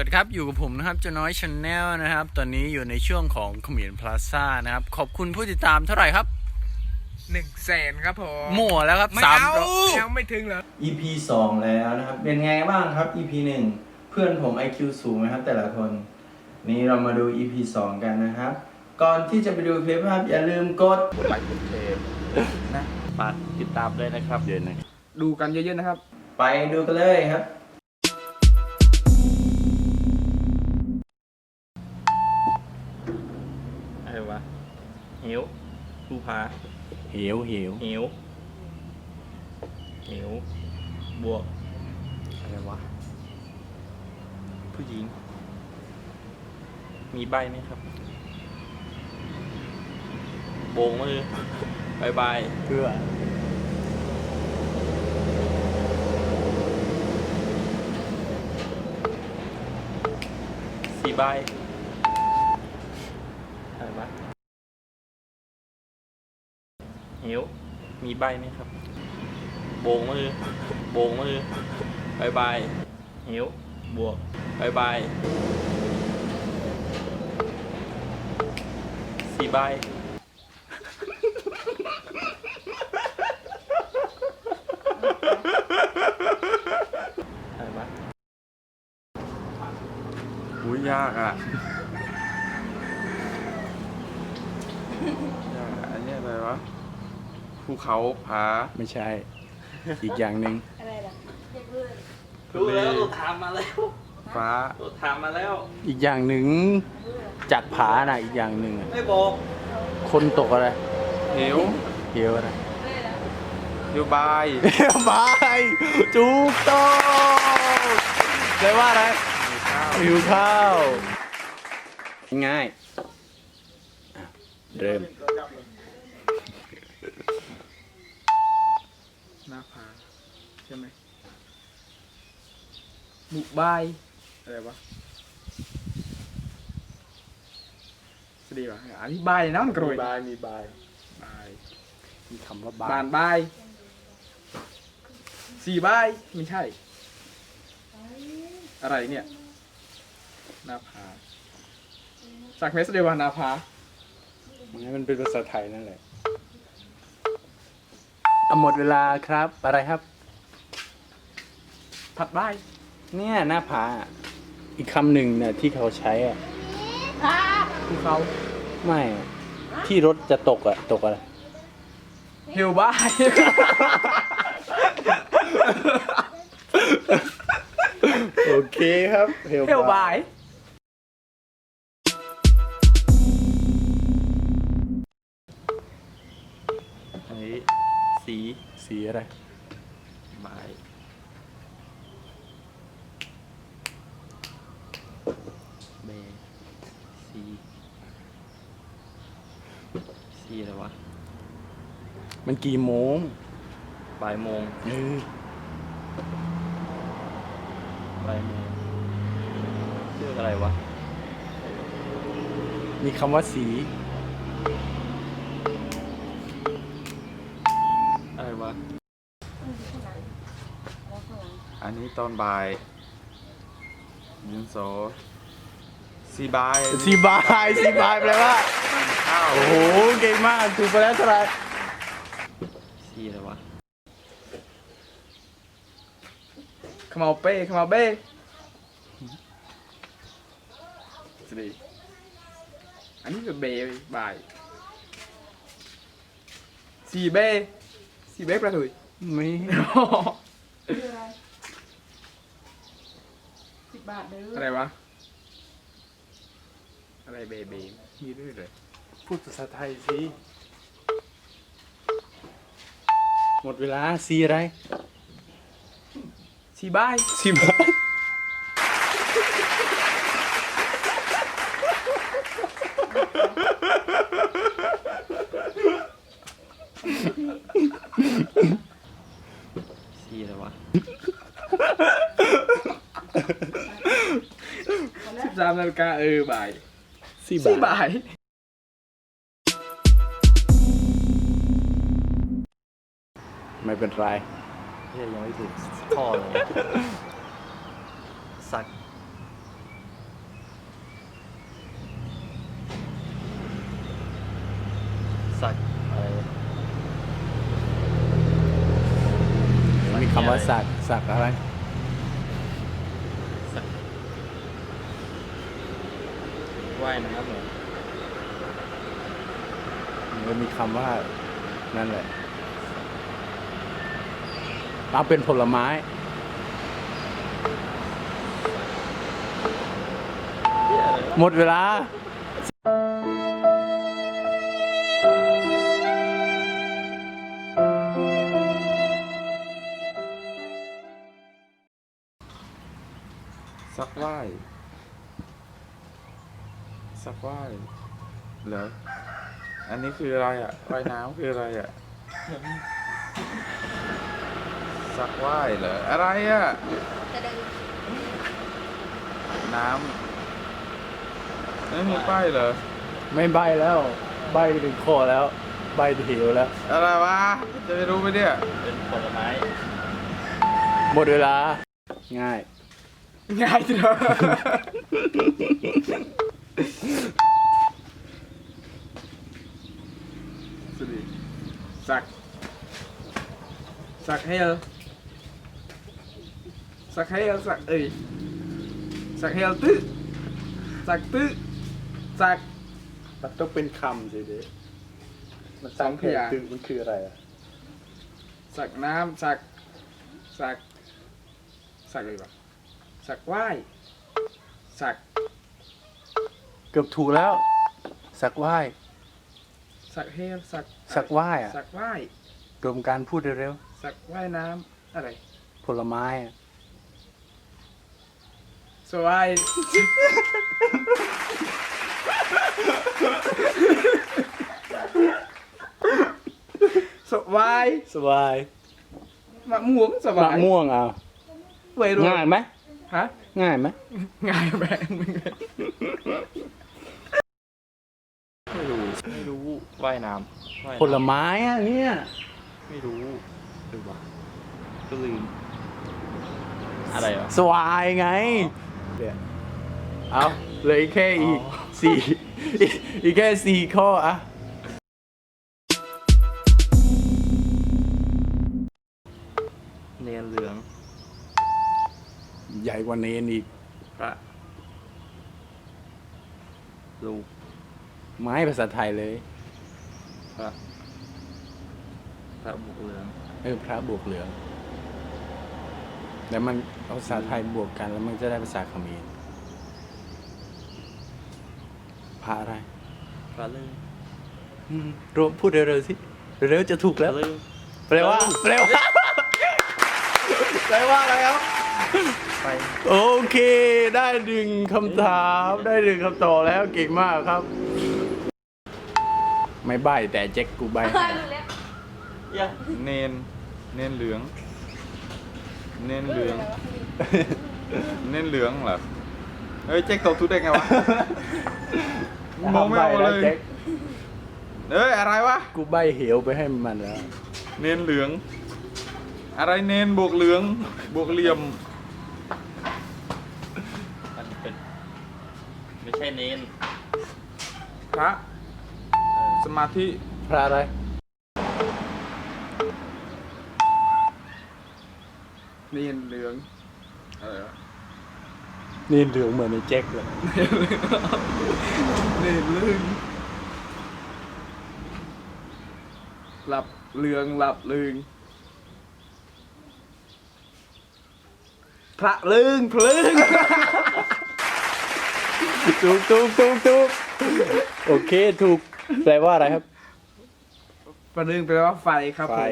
วัสดีครับ อยู่กับผมนะครับเจะน้อยชาแนลนะครับ ตอนนี้อยู่ในช่วงของขมิ้นพลาซ่านะครับ ขอบคุณผู้ติดตามเท่าไหร่ครับหนึ่งแสนครับผมหมั่วแล้วครับไม่สามเอาร้อยยังไม่ถึงเหรอ EP 2แล้วนะครับ เป็นไงบ้างครับ EP 1เพื่อนผม IQ สูงนะครับแต่ละคน นี้เรามาดู EP 2กันนะครับ ก่อนที่จะไปดูคลิปนะครับ อย่าลืมกดกดไลค์กดแชร์นะฝากติดตามด้วยนะครับเดือนนะดูกันเยอะๆนะครับ ไปดูกันเลยครับ หิวผู้พาเหวเหวหิวหิวบวกอะไรวะ ผู้หญิง มีใบไหมครับ โบงมือบายบายเพื่อสี่ใบอะไรวะ หิว มีใบไหมครับ โบงมือ โบงมือบายบายหิว บวกบายบายสี่ใบอะไรวะอุ้ยยากอะ ยากอะอันนี้อะไรวะ ภูเขาผาไม่ใช่ อีกอย่างหนึ่งอะไรล่ะเรียกเพื่อนรู้แล้วเราถามมาแล้วฟ้าเราถามมาแล้ว อีกอย่างหนึ่งจากผาน่ะอีกอย่างหนึ่งอะไม่บอกคนตกอะไรเหวเหวอะไรดูบายบายจุกต้องแปลว่าอะไรหิวข้าว ง่ายอะเริ่ม หน้าผาใช่ไหมบุกบาย อะไรวะสวัสดีวะอธิบายเลยนะมันกระโดดบายมีบายบายมีคำว่าบาบานบายสี่บายไม่ใช่ อะไรเนี่ยหน้าผาจากเมสเดวานาผามันเป็นภาษาไทยนั่นแหละอะ หมดเวลาครับ อะไรครับ ผัดบายเนี่ยหน้าผาอะอีกคำหนึ่งเนี่ยที่เขาใช้อะภูเขาไม่อะที่รถจะตกอะ ตกอะไรเฮลบายโอเคครับเฮลเฮลบายอันนี้ สีสีอะไรบายเบสีสีอะไรวะมันกี่โมงบ่ายโมงเออบ่ายโมงเรื่องอะไรวะ มีคำว่าสี อะไรวะ อั นนี้ตอนบ่ายยิงโสสีบายสีบายสีบายแปลว่า ข้าวโอ้โห เก่งมาก ถูกไปแล้วเท่าไหร่สีอะไรวะขมาเป้ขมาเบ้สวัสดีอันนี้คือเบบายสี่เบ้สี่เบ้ประถุยไม่ คืออะไรสิ บบาทเด้ออะไรวะ อะไรเบเบมีด้วยเลยพูดภาษาไทยสิ หมดเวลาสีอะไรสี่บายสีบาย สามนาฬิกาเออบ่ายสี่ใบ่ายไม่เป็นไร เฮียยังไม่ถึงพ่อเลยสักสักอะไรมีคำว่าสักสักอะไร ว่ายน้ำเหรอมันมีคำว่า นั่นแหละเอาเป็นผลไม้ หมดเวลาสักว่าย สักว่ายเหรออันนี้คืออะไรอะว่ายน้ำคืออะไรอะสักว่ายเหรออะไรอะจะเดินน้ำไม่มีป้ายเหรอไม่ใบแล้ว ใบถึงคอแล้ว ใบถึงเหวแล้ว อะไรวะจะไปรู้ไหมเนี่ยเป็นผลไม้หมดเวลา ง่าย ง่ายจังเลย สุดดีสัก สักให้เออสักให้เออสักเอ้ยสักให้เออตื้อสักตื้อสักมันต้องเป็นคำสิเด็มันสองพยางค์คือมันคืออะไรอะสักน้ำสัก สัก สักอะไรวะสักว่ายสัก เกือบถูกแล้ว สักว่ายสักเฮลสักสักว่ายอะสักว่ายรวมการพูดเร็วสักว่ายน้ำอะไร ๆผลไม้อะสวายสวายสบายมะม่วงสมะวายม่วงเอาวัยรุ่นง่ายไหมฮะง่ายไหมง่ายแบงมึง ไม่รู้ ไม่รู้ ว่ายน้ำว่ายผลไม้อะเนี่ยไม่รู้หรือวะก็ลืมอะไรเหรอสวายไงเดี๋ยวเอาเหลยแค่อีกอ๋อ สี่อีกอีกแค่สี่ข้ออะเนียนเหลืองใหญ่กว่าเนนอีก พระลูกไม้ภาษาไทยเลยพ ระพระบุกเหลืองเออพระบวกเหลือง แล้วมันเอาภาษาไทยบวกกัน แล้วมันจะได้ภาษาเขมรพระอะไรพระลึงอืมรวมพูดเร็วๆสิ เร็วๆจะถูกพแล้วระลึงแปลว่าแปลว่าแปลว่าอะไรครับ ไปโอเค ได้หนึ่งคำถาม ได้หนึ่งคำตอบแล้วเก่งมากครับ ไม่ใบแต่แจ็คกูใบเฮ้ยรู้แล้วอย่าเนน เนนเหลือง เนนเหลือง เนนเหลืองเหรอ เฮ้ยแจ็คตอบถูกได้ไงวะมองไม่ออกเลยแจ็คเอ้ยอะไรวะ กูใบเหวไปให้มันแล้ว เนนเหลือง อะไรเนนบวกเหลืองบวกเหลี่ยม มันเป็นไม่ใช่เนน พระส มาธิ พระอะไร เนียนเหลืองอะไรวะนี่เหลืองเหมือนในแจ็คเลย เนียนลึงหลับเหลืองหลับลึงพระลึงพลึง ถูกถูกถูกถูกโอเค ถูก แปลว่าอะไรครับพระลึงแปลว่าไฟครับไฟ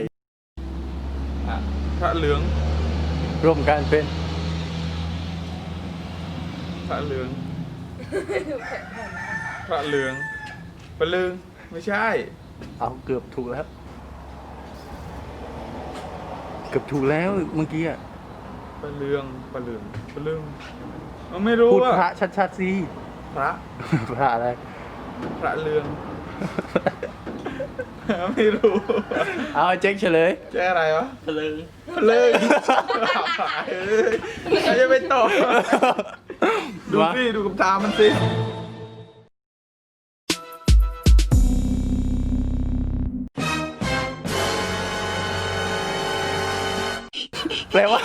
ผมพระเหลืองร่วมกันเป็นพระเหลืองพระเหลืองปะลึงไม่ใช่ เอาเกือบถูกแล้วเกือบถูกแล้วเมื่อกี้อะปะเลืองปะเหลืองปะลึงมันไม่รู้พูดอะพระชัดๆสิพระ พระอะไร พระเลือง ไม่รู้เอาเจ๊กเฉลย แจ้อะไรวะเะลึงเลิกเขาจะไปตอบดูสิดูกับตามันสิ แปลว่า